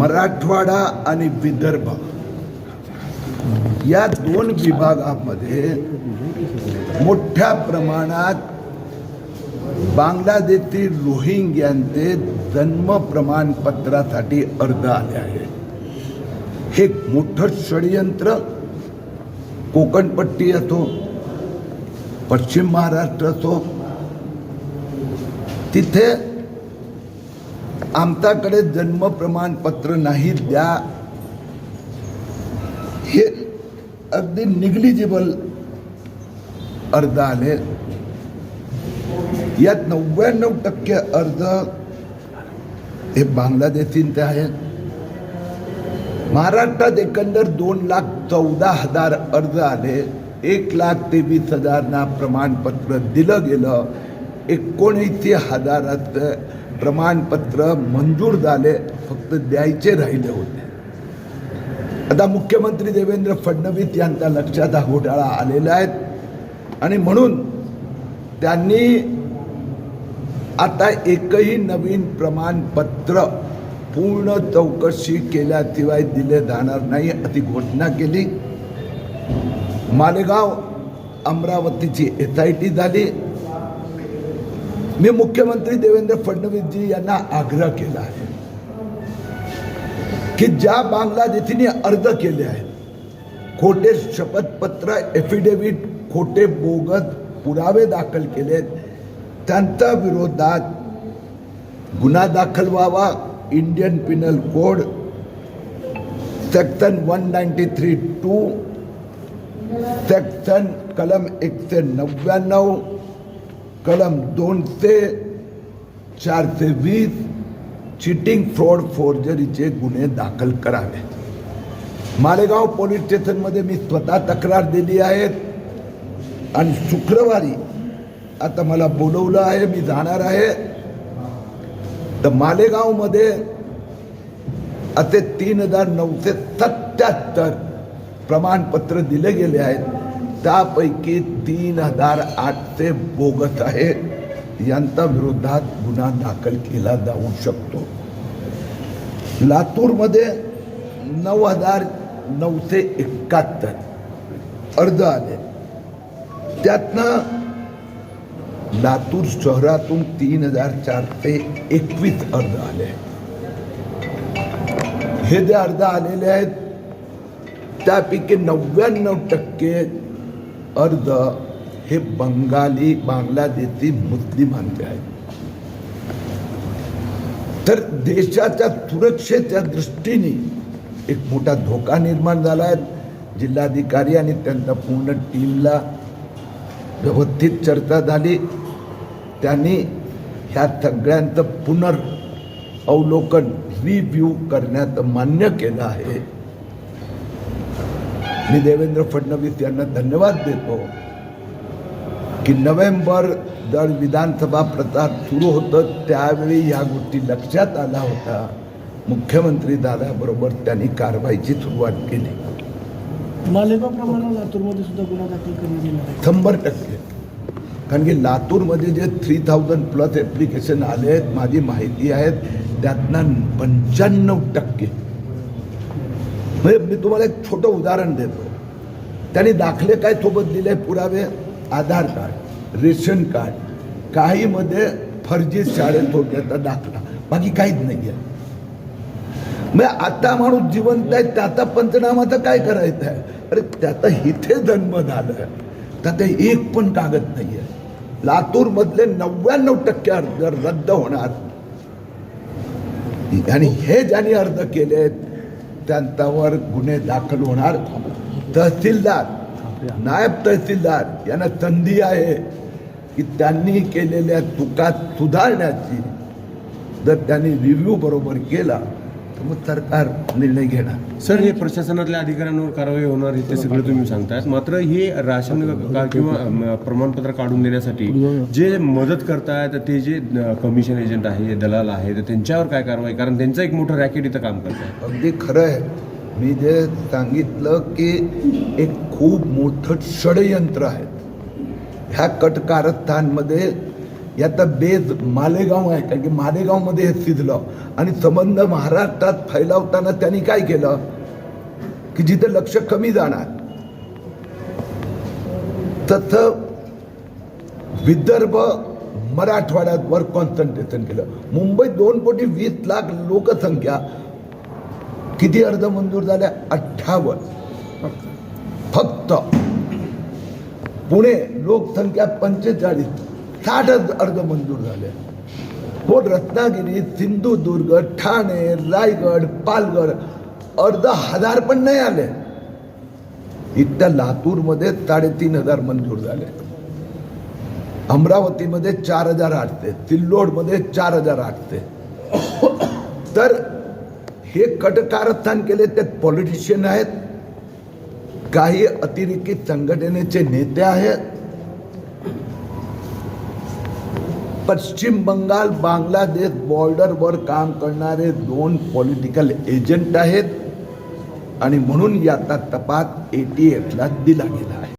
मराठवाडा आणि विदर्भ. या दोन विभागामध्ये मोठ्या प्रमाणात बांगलादेशी रोहिंग्यांचे जन्म प्रमाणपत्रासाठी अर्ज आले आहे हे मोठं षडयंत्र कोकणपट्टी असो पश्चिम महाराष्ट्र असो तिथे आमच्याकडे जन्म प्रमाणपत्र नाही द्या. हे अगदी निग्लिजिबल अर्ज आले यात नव्याण्णव टक्के अर्ज हे बांगलादेशींचे आहेत महाराष्ट्रात एकंदर दोन लाख चौदा हजार अर्ज आले. एक लाख तेवीस हजारना प्रमाणपत्र दिलं गेलं. एकोणीसशे हजाराचं प्रमाणपत्र मंजूर झाले फक्त द्यायचे राहिले होते. आता मुख्यमंत्री देवेंद्र फडणवीस यांच्या लक्षात हा घोटाळा आलेला आहे. आणि म्हणून त्यांनी आता एकही नवीन प्रमाणपत्र पूर्ण चौकशी केल्याशिवाय दिले जाणार नाही अशी घोषणा केली. मालेगाव अमरावतीची एस आय टी झाली. मी मुख्यमंत्री देवेंद्र फडणवीसजी यांना आग्रह केला आहे की ज्या अर्ज़ आहेत, खोटे शपथपत्र एफिडेव्हिट खोटे बोगस, पुरावे दाखल केलेत त्यांच्या विरोधात दाखल व्हावा Indian penal code section one ninety three two section कलम एकशे नव्याण्णव कलम दोनशे चारशे वीस चिटिंग फ्रॉड फोर्जरीचे गुन्हे दाखल करावे. मालेगाव पोलीस स्टेशनमध्ये मी स्वतः तक्रार दिली आहे आणि शुक्रवारी आता मला बोलवलं आहे मी जाणार आहे. तर मालेगावमध्ये असे तीन हजार नऊशे सत्याहत्तर प्रमाणपत्र दिले गेले आहेत. त्यापैकी तीन हजार आठशे बोगस आहे. यांच्या विरोधात गुन्हा दाखल केला जाऊ शकतो. लातूरमध्ये नऊ हजार नऊशे एकाहत्तर अर्ज आले. त्यातनं लातूर शहरातून तीन हजार चारशे एकवीस अर्ज आले. हे जे अर्ज आलेले आहेत त्यापैकी नव्याण्णव टक्के अर्ध हे बंगाली बांगलादेशी मुस्लिमांचे आहेत. तर देशाच्या सुरक्षेच्या दृष्टीने एक मोठा धोका निर्माण झाला आहे. जिल्हाधिकारी आणि त्यांच्या पूर्ण टीमला व्यवस्थित चर्चा झाली. त्यांनी ह्या सगळ्यांचं पुनर् अवलोकन रिव्ह्यू करण्यात मान्य केलं आहे. मी देवेंद्र फडणवीस यांना धन्यवाद देतो की नोव्हेंबर जर विधानसभा प्रचार सुरू होतं त्यावेळी ह्या गोष्टी लक्षात आला होता मुख्यमंत्री दादाबरोबर त्यांनी कारवाईची सुरुवात केली. शंभर टक्के. कारण की लातूरमध्ये जे थ्री थाउजंड प्लस ॲप्लिकेशन आले आहेत माझी माहिती आहेत त्यातनं पंच्याण्णव टक्के. म्हणजे मी तुम्हाला एक छोटं उदाहरण देतो. त्यांनी दाखले काय सोबत दिले पुरावे? आधार कार्ड रेशन कार्ड काहीमध्ये फर्जी शाळेत होत्याचा दाखला बाकी काहीच नाही आहे मग आता माणूस जिवंत आहे त्याचा पंचनामाचं काय करायचं आहे? अरे त्याचा इथे जन्म झाला त्याचा एक पण कागद नाही आहे लातूरमधले नव्याण्णव टक्के अर्ज रद्द होणार. आणि हे ज्यांनी अर्ज केले आहेत त्यांच्यावर गुन्हे दाखल होणार. तहसीलदार नायब तहसीलदार यांना संधी आहे की त्यांनी केलेल्या चुका सुधारण्याची जर त्यांनी रिव्ह्यू बरोबर केला तर मग सरकार निर्णय घेणार. सर हे प्रशासनातल्या अधिकाऱ्यांवर कारवाई होणार हे ते सगळं तुम्ही सांगतायत. मात्र हे राशन का- किंवा अम, प्रमाणपत्र काढून देण्यासाठी जे मदत करतायत ते जे अ, कमिशन एजंट आहे दलाल आहे तर त्यांच्यावर काय कारवाई? कारण त्यांचं एक मोठं रॅकेट इथं काम करत आहे अगदी खरं आहे. मी जे सांगितलं की एक खूप मोठं षडयंत्र आहे. ह्या कटकारस्थानमध्ये याचा बेज मालेगाव आहे कारण की मालेगावमध्ये हे शिजलं. आणि संबंध महाराष्ट्रात फैलावताना त्यांनी काय केलं? की जिथे लक्ष कमी जाणार तसं विदर्भ मराठवाड्यावर कॉन्सन्ट्रेशन केलं. मुंबईत दोन कोटी वीस लाख लोकसंख्या किती अर्ज मंजूर झाल्या अठ्ठावन्न. फक्त पुणे लोकसंख्या पंचेचाळीस. साठ अर्ज मंजूर झाले. हो रत्नागिरी सिंधुदुर्ग ठाणे रायगड पालघर अर्ध हजार पण नाही आले. इथल्या लातूरमध्ये साडेतीन हजार मंजूर झाले. अमरावतीमध्ये चार हजार आठते सिल्लोडमध्ये चार हजार आठते तर हे कटकारस्थान केले त्यात पॉलिटिशियन आहेत. काही अतिरेकी संघटनेचे नेते आहेत. पश्चिम बंगाल बांगलादेश बॉर्डरवर काम करणारे दोन पॉलिटिकल एजंट आहेत. आणि म्हणून याचा तपास एटीएफला दिला गेला आहे.